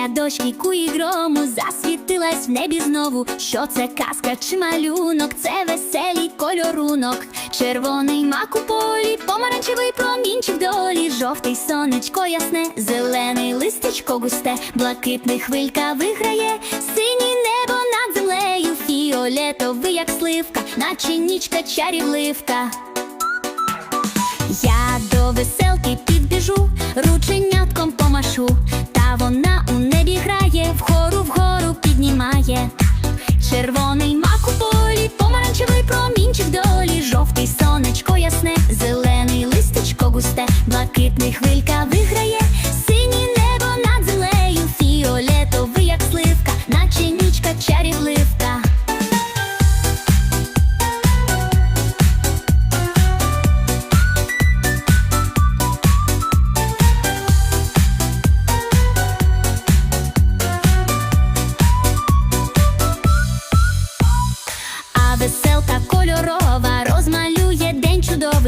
Після дощ віку грому засвітилась в небі знову. Що це казка чи малюнок? Це веселий кольорунок, червоний мак у полі, помаранчевий промінчик долі, жовтий сонечко ясне, зелений листечко густе, блакитний хвилька виграє, синє небо над землею, фіолетовий, як сливка, наче нічка чарівливка. Я до веселки підбіжу, рученятком помашу. та Вона немає. Червоний мак у полі, помаранчевий промінчик долі, жовтий сонечко ясне, зелений листечко густе, блакитний хвилька.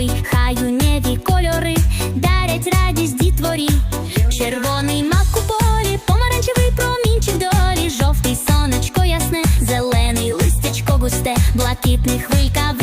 яскравий, хай у небі кольори дарять радість дітворі, червоний мак у полі, помаранчевий промінчик долі, жовтий сонечко ясне, зелений листечко густе, блакитний хвилька.